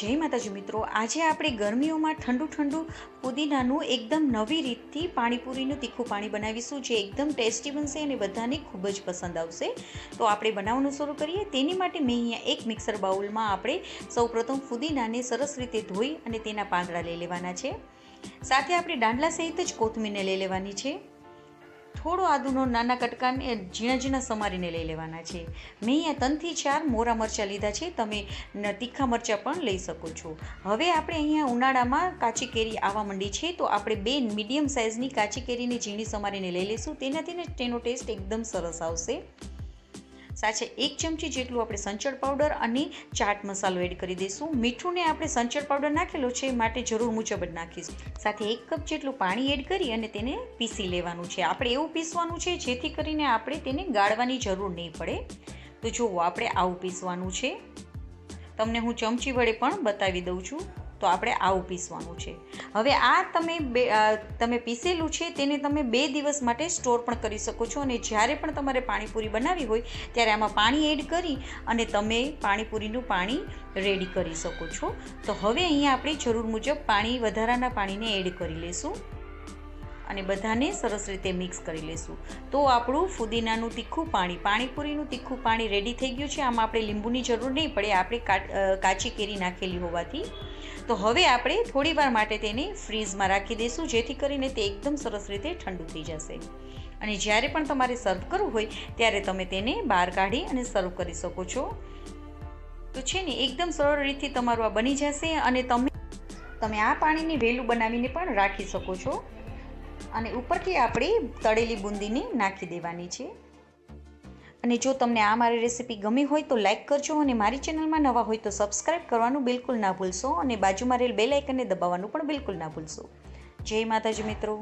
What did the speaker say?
જય માતાજી મિત્રો. આજે આપણે ગરમીઓમાં ઠંડુ ઠંડુ પુદીનાનું એકદમ નવી રીતથી પાણીપુરીનું તીખું પાણી બનાવીશું, જે એકદમ ટેસ્ટી બનશે અને બધાને ખૂબ જ પસંદ આવશે. તો આપણે બનાવવાનું શરૂ કરીએ. તેની માટે મેં અહીંયા એક મિક્સર બાઉલમાં આપણે સૌપ્રથમ ફુદીનાને સરસ રીતે ધોઈ અને તેના પાંદડા લઈ લેવાના છે. સાથે આપણે દાંડલા સહિત જ કોથમીરને લઈ લેવાની છે. થોડો આદુનો નાના કટકાને ઝીણા ઝીણા સમારીને લઈ લેવાના છે. મેં અહીંયા ત્રણથી ચાર મોરા મરચાં લીધા છે. તમે તીખા મરચાં પણ લઈ શકો છો. હવે આપણે અહીંયા ઉનાળામાં કાચી કેરી આવવા માંડી છે, તો આપણે બે મીડિયમ સાઇઝની કાચી કેરીને ઝીણી સમારીને લઈ લઈશું. તેનાથી ને તેનો ટેસ્ટ એકદમ સરસ આવશે. સાચે એક ચમચી જેટલું આપણે સંચળ પાવડર અને ચાટ મસાલો એડ કરી દઈશું. મીઠું ને આપણે સંચળ પાવડર નાખેલો છે માટે જરૂર મુજબ જ નાખીશું. સાથે એક કપ જેટલું પાણી એડ કરી અને તેને પીસી લેવાનું છે. આપણે એવું પીસવાનું છે જેથી કરીને આપણે તેને ગાળવાની જરૂર નહીં પડે. તો જુઓ, આપણે આવું પીસવાનું છે. તમને હું ચમચી વડે પણ બતાવી દઉં છું. તો આપણે આવું પીસવાનું છે. હવે આ તમે બે તમે પીસેલું છે તેને તમે બે દિવસ માટે સ્ટોર પણ કરી શકો છો અને જ્યારે પણ તમારે પાણીપુરી બનાવી હોય ત્યારે આમાં પાણી એડ કરી અને તમે પાણીપુરીનું પાણી રેડી કરી શકો છો. તો હવે અહીંયા આપણે જરૂર મુજબ પાણી, વધારાના પાણીને એડ કરી લઈશું અને બધાને સરસ રીતે મિક્સ કરી લઈશું તો આપણું ફુદીનાનું તીખું પાણી, પાણીપુરીનું તીખું પાણી રેડી થઈ ગયું છે. આમાં આપણે લીંબુની જરૂર નહીં પડે, આપણે કાચી કેરી નાખેલી હોવાથી. તો હવે આપણે થોડી વાર માટે તેને ફ્રીઝમાં રાખી દઈશું, જેથી કરીને તે એકદમ સરસ રીતે ઠંડુ થઈ જશે. અને જ્યારે પણ તમારે સર્વ કરવું હોય, ત્યારે તમે તેને બહાર કાઢી અને સર્વ કરી શકો છો. તો છે ને, એકદમ સરળ રીતથી તમારું આ બની જશે અને તમે તમે આ પાણીને વહેલું બનાવીને પણ રાખી શકો છો. અને ઉપરથી આપણે તળેલી બુંદીને નાખી દેવાની છે. અને જો તમને આ મારી રેસીપી ગમી હોય તો લાઈક કરજો અને મારી ચેનલમાં નવા હોય તો સબસ્ક્રાઈબ કરવાનું બિલકુલ ના ભૂલશો અને બાજુમાં રહેલ બે લાઇકનને દબાવવાનું પણ બિલકુલ ના ભૂલશો. જય માતાજી મિત્રો.